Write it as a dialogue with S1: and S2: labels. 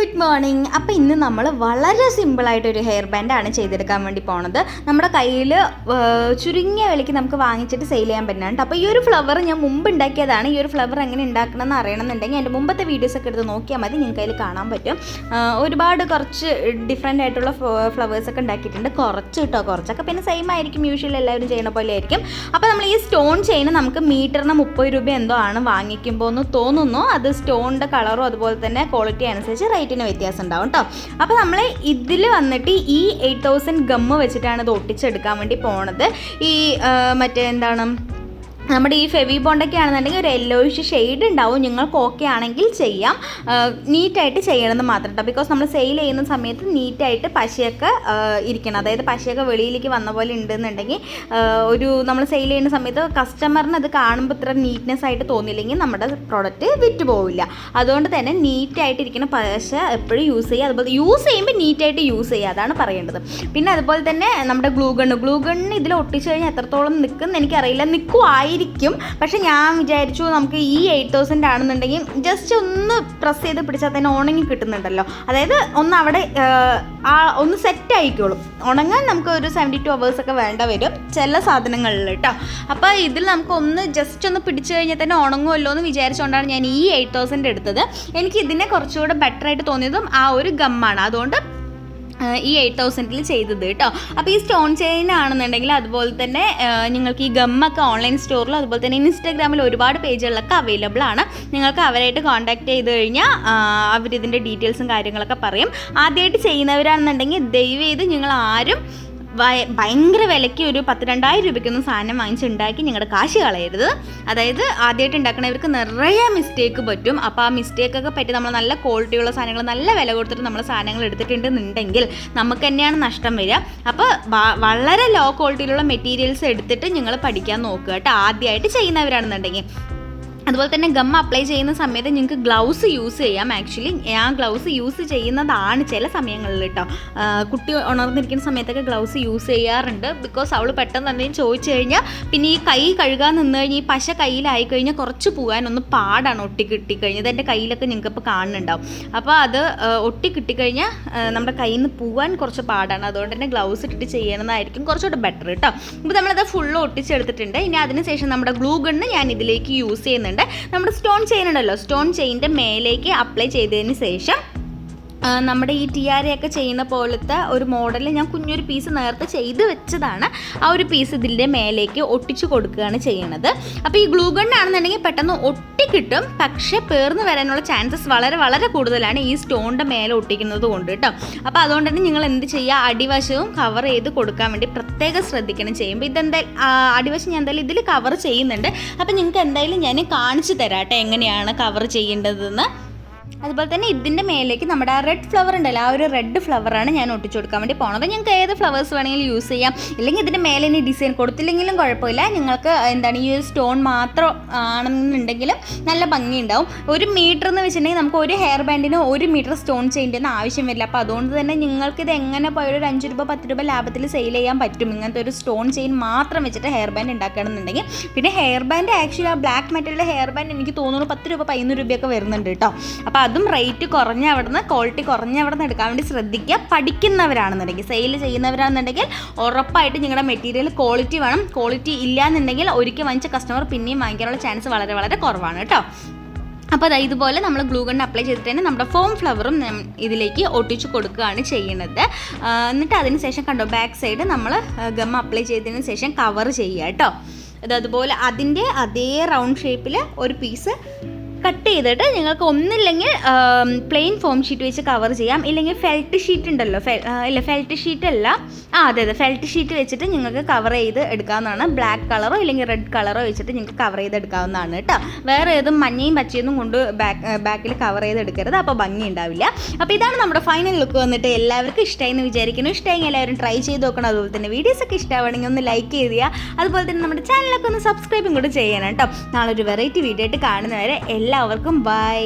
S1: Good morning. അപ്പോൾ ഇന്ന് നമ്മൾ വളരെ സിമ്പിളായിട്ടൊരു ഹെയർ ബാൻഡാണ് ചെയ്തെടുക്കാൻ വേണ്ടി പോണത്. നമ്മുടെ കയ്യിൽ ചുരുങ്ങിയ വിലയ്ക്ക് നമുക്ക് വാങ്ങിച്ചിട്ട് സെയിൽ ചെയ്യാൻ പറ്റുന്നുണ്ട് അപ്പോൾ ഈ ഒരു ഫ്ലവർ ഞാൻ മുമ്പ് ഉണ്ടാക്കിയതാണ്. ഈ ഒരു ഫ്ലവർ എങ്ങനെ ഉണ്ടാക്കണം എന്ന് അറിയണമെന്നുണ്ടെങ്കിൽ എന്റെ മുമ്പത്തെ വീഡിയോസ് ഒക്കെ എടുത്ത് നോക്കിയാൽ മതി. നിങ്ങൾക്ക് അതിൽ കാണാൻ പറ്റും. ഒരുപാട് കുറച്ച് ഡിഫറെന്റ് ആയിട്ടുള്ള ഫ്ലവേഴ്സ് ഒക്കെ ഉണ്ടാക്കിയിട്ടുണ്ട്. കുറച്ച് കിട്ടോ കുറച്ചൊക്കെ പിന്നെ സെയിം ആയിരിക്കും. യൂഷ്വലി എല്ലാവരും ചെയ്യുന്ന പോലെ ആയിരിക്കും. അപ്പോൾ നമ്മൾ ഈ സ്റ്റോൺ ചെയിന് നമുക്ക് മീറ്ററിന് മുപ്പത് രൂപ എന്തോ ആണ് വാങ്ങിക്കുമ്പോൾ എന്ന് തോന്നുന്നു. അത് സ്റ്റോണിന്റെ കളറും അതുപോലെ തന്നെ ക്വാളിറ്റി അനുസരിച്ച് റേറ്റിന് വ്യത്യാസം ഉണ്ടാവും കേട്ടോ അപ്പോൾ നമ്മൾ ഇതിൽ വന്നിട്ട് ഈ എയ്റ്റ് തൗസൻഡ് ഗമ്മ് വെച്ചിട്ടാണ് ഇത് ഒട്ടിച്ചെടുക്കാൻ വേണ്ടി പോണത്. ഈ മറ്റേ എന്താണ്? നമ്മുടെ ഈ ഫെവി ബോണ്ടൊക്കെ ആണെന്നുണ്ടെങ്കിൽ ഒരു യെല്ലോയിഷ് ഷെയ്ഡ് ഉണ്ടാവും. നിങ്ങൾക്ക് ഓക്കെ ആണെങ്കിൽ ചെയ്യാം. നീറ്റായിട്ട് ചെയ്യണമെന്ന് മാത്രം കേട്ടോ ബിക്കോസ് നമ്മൾ സെയിൽ ചെയ്യുന്ന സമയത്ത് നീറ്റായിട്ട് പശയൊക്കെ ഇരിക്കണം. അതായത് പശയൊക്കെ വെളിയിലേക്ക് വന്ന പോലെ ഉണ്ടെന്നുണ്ടെങ്കിൽ ഒരു നമ്മൾ സെയിൽ ചെയ്യുന്ന സമയത്ത് കസ്റ്റമറിന് അത് കാണുമ്പോൾ ഇത്ര നീറ്റ്നെസ് ആയിട്ട് തോന്നില്ലെങ്കിൽ നമ്മുടെ പ്രോഡക്റ്റ് വിറ്റ് പോവില്ല. അതുകൊണ്ട് തന്നെ നീറ്റായിട്ട് ഇരിക്കുന്ന പശ എപ്പോഴും യൂസ് ചെയ്യുക. അതുപോലെ യൂസ് ചെയ്യുമ്പോൾ നീറ്റായിട്ട് യൂസ് ചെയ്യുക. അതാണ് പറയേണ്ടത്. പിന്നെ അതുപോലെ തന്നെ നമ്മുടെ ഗ്ലൂ ഗണ്ണ് ഗ്ലൂ ഇതിൽ ഒട്ടിച്ചു കഴിഞ്ഞാൽ എത്രത്തോളം നിൽക്കും എനിക്കറിയില്ല. നിൽക്കുമായിരിക്കും പക്ഷെ ഞാൻ വിചാരിച്ചു നമുക്ക് ഈ എയ്റ്റ് തൗസൻഡ് ആണെന്നുണ്ടെങ്കിൽ ജസ്റ്റ് ഒന്ന് പ്രസ് ചെയ്ത് പിടിച്ചാൽ തന്നെ ഉണങ്ങി കിട്ടുന്നുണ്ടല്ലോ. അതായത് ഒന്ന് അവിടെ ഒന്ന് സെറ്റ് ആയിക്കോളും. ഉണങ്ങാൻ നമുക്ക് ഒരു സെവന്റി ടു അവേഴ്സൊക്കെ വേണ്ട വരും ചില സാധനങ്ങളിൽ കേട്ടോ. അപ്പോൾ ഇതിൽ നമുക്ക് ഒന്ന് ജസ്റ്റ് ഒന്ന് പിടിച്ചു കഴിഞ്ഞാൽ തന്നെ ഉണങ്ങുമല്ലോ എന്ന് വിചാരിച്ചുകൊണ്ടാണ് ഞാൻ ഈ എയ്റ്റ് തൗസൻഡ് എടുത്തത്. എനിക്ക് ഇതിനെ കുറച്ചുകൂടെ ബെറ്റർ ആയിട്ട് തോന്നിയതും ആ ഒരു ഗമ്മാണ് അതുകൊണ്ട് ഈ എയ്റ്റ് തൗസൻഡിൽ ചെയ്തത് കേട്ടോ അപ്പോൾ ഈ സ്റ്റോൺ ചെയിൻ ആണെന്നുണ്ടെങ്കിൽ അതുപോലെ തന്നെ നിങ്ങൾക്ക് ഈ ഗമ്മൊക്കെ ഓൺലൈൻ സ്റ്റോറിലും അതുപോലെ തന്നെ ഇൻസ്റ്റാഗ്രാമിൽ ഒരുപാട് പേജുകളിലൊക്കെ അവൈലബിൾ ആണ്. നിങ്ങൾക്ക് അവരായിട്ട് കോൺടാക്ട് ചെയ്ത് കഴിഞ്ഞാൽ അവരിതിന്റെ ഡീറ്റെയിൽസും കാര്യങ്ങളൊക്കെ പറയും. ആദ്യമായിട്ട് ചെയ്യുന്നവരാണെന്നുണ്ടെങ്കിൽ ദയവ് ചെയ്ത് നിങ്ങൾ ആരും ഭയങ്കര വിലയ്ക്ക് ഒരു പത്ത് രണ്ടായിരം രൂപയ്ക്കൊന്നും സാധനം വാങ്ങിച്ചുണ്ടാക്കി ഞങ്ങളുടെ കാശ് കളയരുത്. അതായത് ആദ്യമായിട്ട് ഉണ്ടാക്കണവർക്ക് നിറയെ മിസ്റ്റേക്ക് പറ്റും. അപ്പോൾ ആ മിസ്റ്റേക്കൊക്കെ പറ്റി നമ്മൾ നല്ല ക്വാളിറ്റിയുള്ള സാധനങ്ങൾ നല്ല വില കൊടുത്തിട്ട് നമ്മൾ സാധനങ്ങൾ എടുത്തിട്ടുണ്ടെന്നുണ്ടെങ്കിൽ നമുക്ക് തന്നെയാണ് നഷ്ടം വരിക. അപ്പോൾ വളരെ ലോ ക്വാളിറ്റിയിലുള്ള മെറ്റീരിയൽസ് എടുത്തിട്ട് നിങ്ങൾ പഠിക്കാൻ നോക്കുക കേട്ടോ. ആദ്യമായിട്ട് ചെയ്യുന്നവരാണെന്നുണ്ടെങ്കിൽ. അതുപോലെ തന്നെ ഗം അപ്ലൈ ചെയ്യുന്ന സമയത്ത് നിങ്ങൾക്ക് ഗ്ലൗസ് യൂസ് ചെയ്യാം. ആക്ച്വലി ആ ഗ്ലൗസ് യൂസ് ചെയ്യുന്നതാണ് ചില സമയങ്ങളിൽ കേട്ടോ കുട്ടി ഉണർന്നിരിക്കുന്ന സമയത്തൊക്കെ ഗ്ലൗസ് യൂസ് ചെയ്യാറുണ്ട്. ബിക്കോസ് അവൾ പെട്ടെന്ന് എന്തെങ്കിലും ചോദിച്ചു കഴിഞ്ഞാൽ പിന്നെ ഈ കൈ കഴുകാൻ നിന്ന് കഴിഞ്ഞാൽ ഈ പശ കയ്യിലായി കഴിഞ്ഞാൽ കുറച്ച് പോകാൻ ഒന്ന് പാടാണ് ഒട്ടി കിട്ടിക്കഴിഞ്ഞത് എന്റെ കയ്യിലൊക്കെ നിങ്ങൾക്ക് ഇപ്പോൾ കാണുന്നുണ്ടാവും. അപ്പോൾ അത് ഒട്ടി കിട്ടിക്കഴിഞ്ഞാൽ നമ്മുടെ കയ്യിൽ നിന്ന് പോകാൻ കുറച്ച് പാടാണ്. അതുകൊണ്ട് തന്നെ ഗ്ലൗസ് ഇട്ടിട്ട് ചെയ്യണമെന്നായിരിക്കും കുറച്ചുകൂടെ ബെറ്റർ കേട്ടോ ഇപ്പോൾ നമ്മളത് ഫുള്ള് ഒട്ടിച്ചെടുത്തിട്ടുണ്ട്. ഇനി അതിനുശേഷം നമ്മുടെ ഗ്ലൂ ഗണ്ണ് ഞാൻ ഇതിലേക്ക് യൂസ് ചെയ്യുന്നുണ്ട്. നമ്മുടെ സ്റ്റോൺ ചെയിൻ ഉണ്ടല്ലോ. സ്റ്റോൺ ചെയിന്റെ മേലേക്ക് അപ്ലൈ ചെയ്തതിന് ശേഷം നമ്മുടെ ഈ ടിയാരയൊക്കെ ചെയ്യുന്ന പോലത്തെ ഒരു മോഡൽ ഞാൻ കുഞ്ഞൊരു പീസ് നേരത്തെ ചെയ്ത് വെച്ചതാണ്. ആ ഒരു പീസ് ഇതിന്റെ മേലേക്ക് ഒട്ടിച്ചു കൊടുക്കുകയാണ് ചെയ്യണത്. അപ്പോൾ ഈ ഗ്ലൂ ഗണ്ണാണെന്നുണ്ടെങ്കിൽ പെട്ടെന്ന് ഒട്ടിക്കിട്ടും പക്ഷേ പേർന്ന് വരാനുള്ള ചാൻസസ് വളരെ വളരെ കൂടുതലാണ് ഈ സ്റ്റോണിന്റെ മേലെ ഒട്ടിക്കുന്നത് കൊണ്ട് കേട്ടോ അപ്പോൾ അതുകൊണ്ട് തന്നെ നിങ്ങൾ എന്ത് ചെയ്യുക? അടിവശവും കവർ ചെയ്ത് കൊടുക്കാൻ വേണ്ടി പ്രത്യേകം ശ്രദ്ധിക്കണം ചെയ്യുമ്പോൾ ഇതെന്തായാലും അടിവശം ഞാൻ എന്തായാലും ഇതിൽ കവർ ചെയ്യുന്നുണ്ട്. അപ്പോൾ നിങ്ങൾക്ക് എന്തായാലും ഞാൻ കാണിച്ചു തരാം കേട്ടോ എങ്ങനെയാണ് കവർ ചെയ്യേണ്ടതെന്ന്. അതുപോലെ തന്നെ ഇതിന്റെ മേലേക്ക് നമ്മുടെ ആ റെഡ് ഫ്ലവർ ഉണ്ടല്ലോ ആ ഒരു റെഡ് ഫ്ലവറാണ് ഞാൻ ഒട്ടിച്ചു കൊടുക്കാൻ വേണ്ടി പോണത്. നിങ്ങൾക്ക് ഏത് ഫ്ലവേഴ്സ് വേണമെങ്കിലും യൂസ് ചെയ്യാം. ഇല്ലെങ്കിൽ ഇതിന്റെ മേലെ ഇനി ഡിസൈൻ കൊടുത്തില്ലെങ്കിലും കുഴപ്പമില്ല. നിങ്ങൾക്ക് എന്താണ് ഈ ഒരു സ്റ്റോൺ മാത്രം ആണെന്നുണ്ടെങ്കിലും നല്ല ഭംഗി ഉണ്ടാവും ഒരു മീറ്റർ എന്ന് വെച്ചിട്ടുണ്ടെങ്കിൽ നമുക്ക് ഒരു ഹെയർ ബാൻഡിന് ഒരു മീറ്റർ സ്റ്റോൺ ചെയ്യേണ്ടി ഒന്നും ആവശ്യം വരില്ല. അപ്പോൾ അതുകൊണ്ട് തന്നെ നിങ്ങൾക്ക് ഇത് എങ്ങനെ പോയാലും ഒരു അഞ്ച് രൂപ പത്ത് രൂപ ലാഭത്തിൽ സെയിൽ ചെയ്യാൻ പറ്റും. ഇങ്ങനത്തെ ഒരു സ്റ്റോൺ ചെയിൻ മാത്രം വെച്ചിട്ട് ഹെയർ ബാൻഡ് ഉണ്ടാക്കണമെന്നുണ്ടെങ്കിൽ പിന്നെ ഹെയർ ബാൻഡ് ആക്ച്വലി ആ ബ്ലാക്ക് മെറ്റലിന്റെ ഹെയർ ബാൻഡ് എനിക്ക് തോന്നുന്നു പത്ത് രൂപ പതിനൊന്ന് രൂപയൊക്കെ വരുന്നുണ്ട് കേട്ടോ. അപ്പോൾ അതും റേറ്റ് കുറഞ്ഞ അവിടുന്ന് ക്വാളിറ്റി കുറഞ്ഞ അവിടുന്ന് എടുക്കാൻ വേണ്ടി ശ്രദ്ധിക്കുക. പഠിക്കുന്നവരാണെന്നുണ്ടെങ്കിൽ സെയിൽ ചെയ്യുന്നവരാണെന്നുണ്ടെങ്കിൽ ഉറപ്പായിട്ട് നിങ്ങളുടെ മെറ്റീരിയൽ ക്വാളിറ്റി വേണം. ക്വാളിറ്റി ഇല്ലാന്നുണ്ടെങ്കിൽ ഒരിക്കൽ വാങ്ങിച്ച കസ്റ്റമർ പിന്നെയും വാങ്ങിക്കാനുള്ള ചാൻസ് വളരെ വളരെ കുറവാണ് കേട്ടോ. അപ്പോൾ അത് ഇതുപോലെ നമ്മൾ ഗ്ലൂ അപ്ലൈ ചെയ്തിട്ട് തന്നെ നമ്മുടെ ഫോം ഫ്ലവറും ഇതിലേക്ക് ഒട്ടിച്ചു കൊടുക്കുകയാണ് ചെയ്യുന്നത്. എന്നിട്ട് അതിന് ശേഷം കണ്ടോ ബാക്ക് സൈഡ് നമ്മൾ ഗം അപ്ലൈ ചെയ്തതിന് ശേഷം കവർ ചെയ്യുക കേട്ടോ. അത് അതുപോലെ അതിന്റെ അതേ റൗണ്ട് ഷേപ്പിൽ ഒരു പീസ് കട്ട് ചെയ്തിട്ട് നിങ്ങൾക്ക് ഒന്നില്ലെങ്കിൽ പ്ലെയിൻ ഫോം ഷീറ്റ് വെച്ച് കവർ ചെയ്യാം. ഇല്ലെങ്കിൽ ഫെൽറ്റ് ഷീറ്റ് ഉണ്ടല്ലോ ഫെ- ഇല്ല ഫെൽറ്റ് ഷീറ്റ് അല്ല. ആ അതെ അതെ ഫെൽറ്റ് ഷീറ്റ് വെച്ചിട്ട് നിങ്ങൾക്ക് കവർ ചെയ്ത് എടുക്കാവുന്നതാണ്. ബ്ലാക്ക് കളറോ ഇല്ലെങ്കിൽ റെഡ് കളറോ വെച്ചിട്ട് നിങ്ങൾക്ക് കവർ ചെയ്ത് എടുക്കാവുന്നതാണ് കേട്ടോ. വേറെ ഏതും മഞ്ഞയും പച്ചയൊന്നും കൊണ്ട് ബാക്ക് ബാക്കിൽ കവർ ചെയ്ത് എടുക്കരുത്. അപ്പോൾ ഭംഗി ഉണ്ടാവില്ല. അപ്പോൾ ഇതാണ് നമ്മുടെ ഫൈനൽ ലുക്ക് വന്നിട്ട് എല്ലാവർക്കും ഇഷ്ടമായി എന്ന് വിചാരിക്കുന്നു. ഇഷ്ടമായി എല്ലാവരും ട്രൈ ചെയ്ത് നോക്കണം. അതുപോലെ തന്നെ വീഡിയോസ് ഒക്കെ ഇഷ്ടമാണെങ്കിൽ ഒന്ന് ലൈക്ക് ചെയ്യുക അതുപോലെ തന്നെ നമ്മുടെ ചാനലൊക്കെ ഒന്ന് സബ്സ്ക്രൈബും കൂടെ ചെയ്യണം കേട്ടോ. നാളെ ഒരു വെറൈറ്റി വീഡിയോ ആയിട്ട് കാണുന്നവരെ എല്ലാവർക്കും ബൈ.